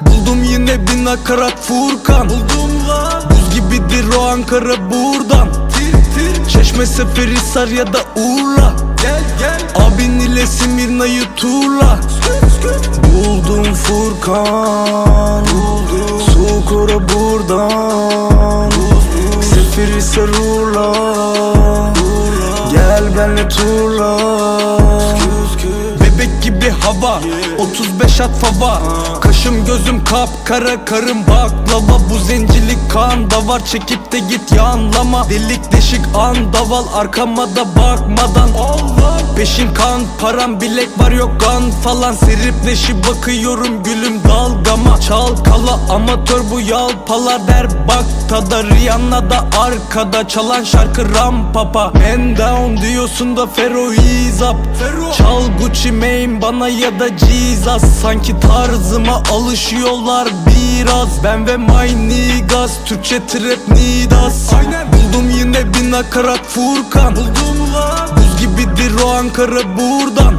Buldum yine bir nakarat Furkan. Buldum lan. Buz gibidir o Ankara buradan. Tir tir. Çeşme Seferihisar ya da Urla Gel gel. Abin ile Simirna'yı turla Buldum Furkan. Buldum. Sukura buradan. Seferihisar Urla Gel benle turla hava 35 at fava Kaşım gözüm kapkara karım baklava Bu da var çekip de git yanlama. Delik deşik an daval arkama da bakmadan. Peşin kan param bilek var yok gan falan. Serip neşi bakıyorum gülüm dalgama. Çalkala amatör bu yalpalar der. Bak tada Rihanna da arkada. Çalan şarkı ram papa. Man down diyorsun da Fero is up. Çal Gucci Mane bana ya da Jesus. Sanki tarzıma alışıyorlar biraz. Ben ve my niggas Türkçe trap nidas Buldum yine bir nakarat Furkan. Buldum lan. Buz gibidir o Ankara buradan.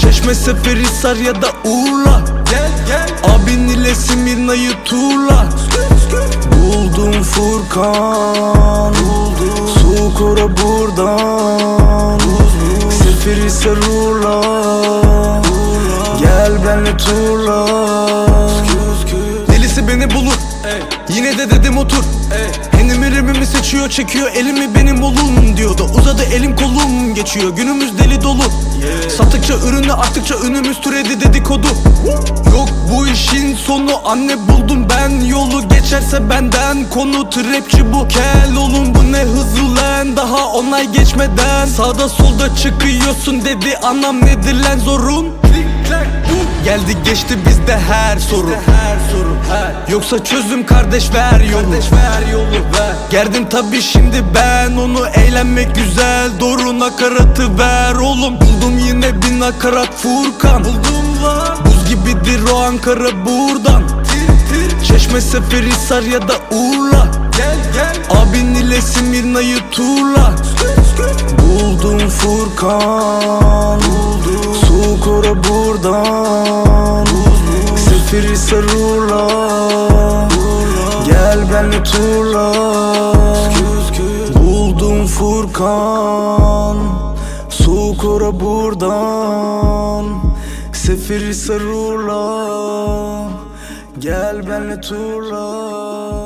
Çeşme Seferihisar ya da Urla. Gel gel. Abin ile Simirna'yı turla. Buldum Furkan. Buldum. Sukura buradan. Seferihisar Urla. Gel benle turla. Delisi beni bulur Yine de dedim otur. Henimi rimimi seçiyor çekiyor. Elimi benim oğlum diyordu. Uzadı elim kolum geçiyor. Günümüz deli dolu. Sattıkça ürünü arttıkça ünümüz türedi dedikodu. Yok bu işin sonu. Anne buldum ben. Yolu Geçerse benden konu. Trapçi bu. Kel olun bu ne hızlı lan? Daha onay geçmeden. Sağda solda çıkıyorsun dedi. Anam nedir lan? Zorun Geldi geçti bizde her soru. Her soru her. Yoksa çözüm kardeş ver yolu. Kardeş ver yolu ver. Gerdim tabi şimdi ben onu. Eğlenmek güzel Doğru nakaratı ver oğlum. Buldum yine bir nakarat Furkan. Buldum lan Buz gibidir o Ankara buradan. Tir tir. Çeşme Seferihisar ya da Urla Gel gel. Abin ile Simirna'yı turla. Buldum Furkan. Buldum Sukura buradan. Seferihisar Urla Gel benle turla. Buldum Furkan. Sukura buradan. Seferihisar Urla Gel benle turla